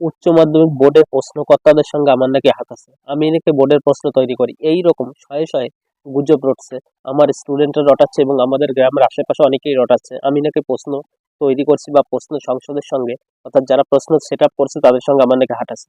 উচ্চ মাধ্যমিক বোর্ডের প্রশ্নকর্তাদের সঙ্গে আমার নাকি হাত আছে। আমি নাকি বোর্ডের প্রশ্ন তৈরি করি। এই রকম শয়ে শয়ে গুজব রটছে। আমার স্টুডেন্টরা রটাচ্ছে এবং আমাদের গ্রামের আশেপাশে অনেকেই রটাচ্ছে। আমি নাকি প্রশ্ন তৈরি করছি বা প্রশ্ন সংসদের সঙ্গে অর্থাৎ যারা প্রশ্ন সেট আপ করছে তাদের সঙ্গে আমার নাকি হাত আছে।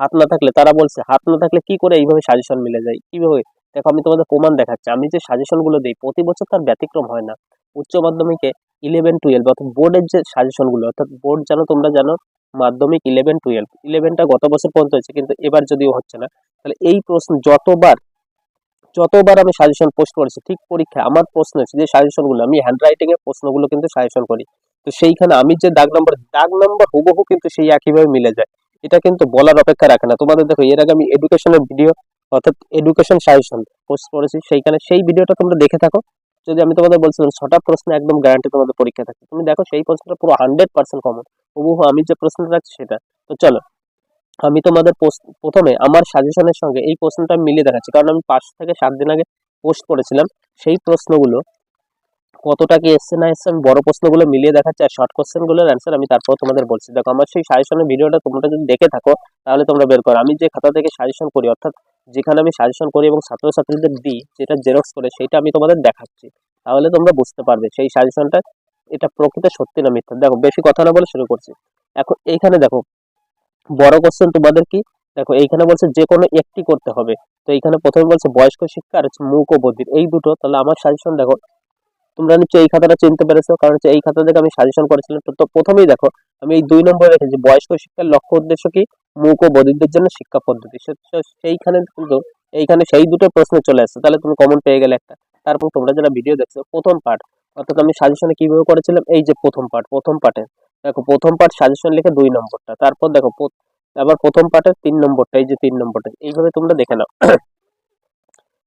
হাত না থাকলে তারা বলছে, হাত না থাকলে কি করে এইভাবে সাজেশন মিলে যায়? কীভাবে? দেখো, আমি তোমাদের প্রমাণ দেখাচ্ছি। আমি যে সাজেশনগুলো দিই, প্রতি বছর তার ব্যতিক্রম হয় না। উচ্চ মাধ্যমিকে ইলেভেন টুয়েলভ অর্থাৎ বোর্ডের যে সাজেশনগুলো অর্থাৎ বোর্ড জানো তোমরা জানো মাধ্যমিক ইলেভেন টুয়েলভ ইলেভেনটা গত বছর পর্যন্ত হয়েছে, কিন্তু এবার যদিও হচ্ছে না, তাহলে এই প্রশ্ন যতবার যতবার আমি সাজেশন পোস্ট করেছি, ঠিক পরীক্ষা আমার প্রশ্ন যে সাজেশনগুলো আমি হ্যান্ড রাইটিং এর প্রশ্নগুলো কিন্তু সাজেশন করি। তো সেইখানে আমি যে দাগ নম্বর দাগ নম্বর হুবহু কিন্তু সেই একইভাবে মিলে যায়। এটা কিন্তু বলার অপেক্ষা রাখে না। তোমাদের দেখো, এর আগে আমি এডুকেশনের ভিডিও অর্থাৎ এডুকেশন সাজেশন পোস্ট করেছি, সেইখানে সেই ভিডিওটা তোমরা দেখে থাকো। যদি আমি তোমাদের বলছিলাম ছটা প্রশ্ন একদম গ্যারান্টি তোমাদের পরীক্ষা থাকে তুমি দেখো সেই প্রশ্নটা পুরো হান্ড্রেড পার্সেন্ট কমন হুবহু আমি যে প্রশ্নটা রাখছি সেটা। তো চলো, আমি তোমাদের প্রথমে আমার সাজেশনের সঙ্গে এই প্রশ্নটা মিলিয়ে দেখাচ্ছি, কারণ আমি পাঁচ থেকে সাত দিন আগে পোস্ট করেছিলাম। সেই প্রশ্নগুলো কতটা কি এসছে না এসছে আমি বড় প্রশ্নগুলো মিলিয়ে দেখাচ্ছি আর শর্ট কোশ্চেনগুলোর অ্যান্সার আমি তারপর তোমাদের বলছি। দেখো, আমার সেই সাজেশনের ভিডিওটা তোমরা যদি দেখে থাকো, তাহলে তোমরা বের করো। আমি যে খাতা থেকে সাজেশন করি, অর্থাৎ যেখানে আমি সাজেশন করি এবং ছাত্রছাত্রীদের দিই, যেটা জেরক্স করে সেটা আমি তোমাদের দেখাচ্ছি। তাহলে তোমরা বুঝতে পারবে সেই সাজেশনটা এটা প্রকৃত সত্যি না মিথ্যা? দেখো, বেশি কথা না বলে শুরু করছি। এখন এইখানে দেখো, বড় কোশ্চেন তোমাদের কি? দেখো, এইখানে বলছে যে কোনো একটি করতে হবে। তো এইখানে প্রথমে বলছে বয়স্ক শিক্ষা আর হচ্ছে মুখ ও বধির এই দুটো, তাহলে আমার সাজেশন দেখো, তোমরা নিশ্চয়ই এই খাতাটা চিনতে পেরেছ, কারণ হচ্ছে এই খাতা থেকে আমি সাজেশন করেছিলাম। তো- প্রথমেই দেখো, আমি এই দুই নম্বরে রেখেছি, বয়স্ক শিক্ষার লক্ষ্য উদ্দেশ্য কি? মুখ ও বধিরদের জন্য শিক্ষা পদ্ধতি। সেইখানে কিন্তু, এইখানে সেই দুটো প্রশ্ন চলে আসছে। তাহলে তুমি কমন পেয়ে গেলে একটা। তারপর তোমরা যারা ভিডিও দেখছ, প্রথম পার্ট অর্থাৎ আমি সাজেশনে কীভাবে করেছিলাম, এই যে প্রথম পার্ট প্রথম পার্টে দেখো প্রথম পার্ট সাজেশন লিখে দুই নম্বরটা, তারপর দেখো আবার প্রথম পার্টের তিন নম্বরটা, এই যে তিন নম্বরটা, এইভাবে তোমরা দেখে নাও।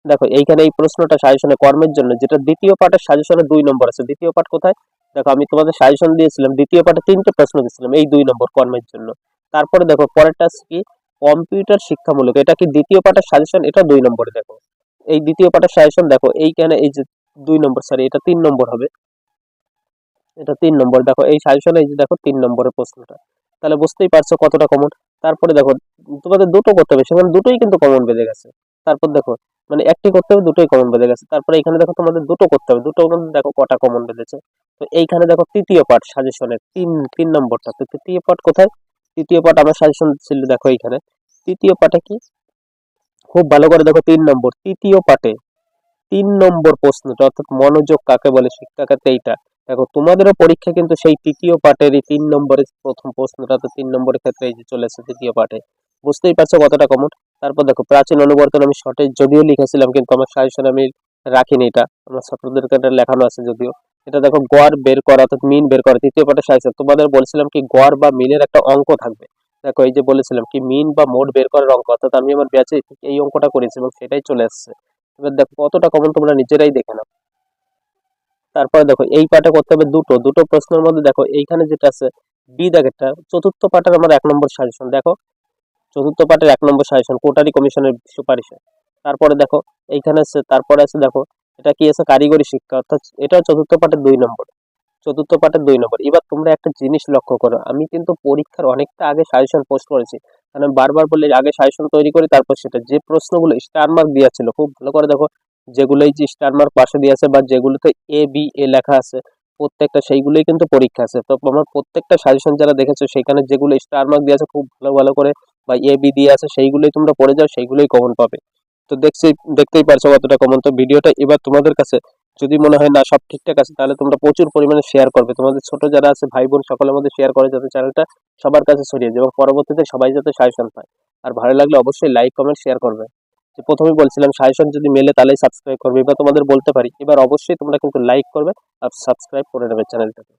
দেখো, এইখানে এই প্রশ্নটা সাজেশনে কর্মের জন্য, যেটা দ্বিতীয় পার্টের সাজেশনে দুই নম্বর আছে। দ্বিতীয় পার্ট কোথায়? দেখো, আমি তোমাদের সাজেশন দিয়েছিলাম, দ্বিতীয় পার্টে তিনটে প্রশ্ন দিয়েছিলাম, এই দুই নম্বর কর্মের জন্য। তারপরে দেখো, পরেরটা কি? কম্পিউটার শিক্ষামূলক, এটা কি দ্বিতীয় পার্টের সাজেশন এটা দুই নম্বরে দেখো। এই দ্বিতীয় পার্টের সাজেশন দেখো, এইখানে এই যে দুই নম্বর সরি এটা তিন নম্বর হবে। এটা তিন নম্বর। দেখো, এই সাজেশনে এই যে দেখো, তিন নম্বরের প্রশ্নটা। তাহলে বুঝতেই পারছ কতটা কমন তারপরে দেখো, তোমাদের দুটো করতে হবে, সেখানে দুটোই কিন্তু কমন বেঁধে গেছে। তারপর দেখো মানে একটি করতে হবে, দুটোই কমন বেঁধে গেছে। তারপরে এখানে দেখো, তোমাদের দুটো করতে হবে। দুটো দেখো, কটা কমন বেঁধেছে তো এইখানে দেখো, তৃতীয় পার্ট সাজেশনের তিন তিন নম্বরটা। তো তৃতীয় পার্ট কোথায়? তৃতীয় পার্ট আমার সাজেশন ছিল দেখো এইখানে। তৃতীয় পার্টে কি? খুব ভালো করে দেখো, তিন নম্বর, তৃতীয় পার্টে তিন নম্বর প্রশ্নটা, অর্থাৎ মনোযোগ কাকে বলে শিক্ষা ক্ষেত্রে এইটা দেখো, তোমাদেরও পরীক্ষা কিন্তু সেই তৃতীয় পার্টেরই তিন নম্বরের প্রথম প্রশ্নটা তো তিন নম্বরের ক্ষেত্রে এই যে চলে এসেছে তৃতীয় পার্টে বুঝতেই পারছ কতটা কমন তারপর দেখো, প্রাচীন অনুবর্তন আমি শর্টে যদিও লিখেছিলাম, কিন্তু আমার সাজেশন আমি রাখিনি এটা। আমার ছাত্রদেরকে এটা লেখানো আছে যদিও। এটা দেখো, গড় বের করা, অর্থাৎ মিন বের করা, তৃতীয় পার্টের সাজেশন তোমাদের বলছিলাম কি, গড় বা মিনের একটা অঙ্ক থাকবে। দেখো, এই যে বলেছিলাম কি মিন বা মোড বের করার অঙ্ক, অর্থাৎ আমি আমার ব্যাচে এই অঙ্কটা করেছি এবং সেটাই চলে আসছে এবার দেখো, কতটা কমন তোমরা নিজেরাই দেখে নাও। তারপরে দেখো, এই পার্টে করতে হবে দুটো। দুটো প্রশ্নের মধ্যে দেখো, এইখানে যেটা আছে বি দাগেরটা চতুর্থ পার্টের আমার এক নম্বর সাজেশন দেখো, চতুর্থ পার্টের এক নম্বর সাজেশন কোটারি কমিশনের সুপারিশে। তারপরে দেখো, এইখানে আছে, তারপরে আছে দেখো, এটা কি আছে, কারিগরি শিক্ষা, অর্থাৎ এটাও চতুর্থ পার্টের দুই নম্বর। চতুর্থ পার্টের দুই নম্বর। এবার তোমরা একটা জিনিস লক্ষ্য করো। আমি কিন্তু পরীক্ষার অনেকটা আগে সাজেশন পোস্ট করেছি। কারণ আমি বারবার বললে আগে সাজেশন তৈরি করি, তারপর সেটা যে প্রশ্নগুলো স্টার মার্ক দেওয়া ছিল খুব ভালো করে দেখো যেগুলো এই যে স্টার মার্ক পাশে দিয়ে আছে বা যেগুলোতে এ বি এ লেখা আছে, প্রত্যেকটা সেইগুলোই কিন্তু পরীক্ষা আছে। তো আমার প্রত্যেকটা সাজেশন যারা দেখেছ, সেখানে যেগুলো স্টার মার্ক দিয়ে আছে খুব ভালো ভালো করে বা এ বি দিয়ে আছে, সেইগুলোই তোমরা পড়ে যাও, সেইগুলোই কমন পাবে। তো দেখছি, দেখতেই পারছ কতটা কমন তো ভিডিওটা এবার তোমাদের কাছে যদি মনে হয় না সব ঠিকঠাক আছে, তাহলে তোমরা প্রচুর পরিমাণে শেয়ার করবে। তোমাদের ছোট যারা আছে, ভাই বোন সকলের মধ্যে শেয়ার করে যাতে চ্যানেলটা সবার কাছে ছড়িয়ে যায় এবং পরবর্তীতে সবাই যাতে সাজেশন পায়। আর ভালো লাগলে অবশ্যই লাইক কমেন্ট শেয়ার করবে। যে প্রথমেই বলছিলাম, সাজেশন যদি মেলে তাহলে সাবস্ক্রাইব করবে। এবার তোমাদের বলতে পারি, এবার অবশ্যই তোমরা কিন্তু লাইক করবে আর সাবস্ক্রাইব করে নেবে চ্যানেলটাকে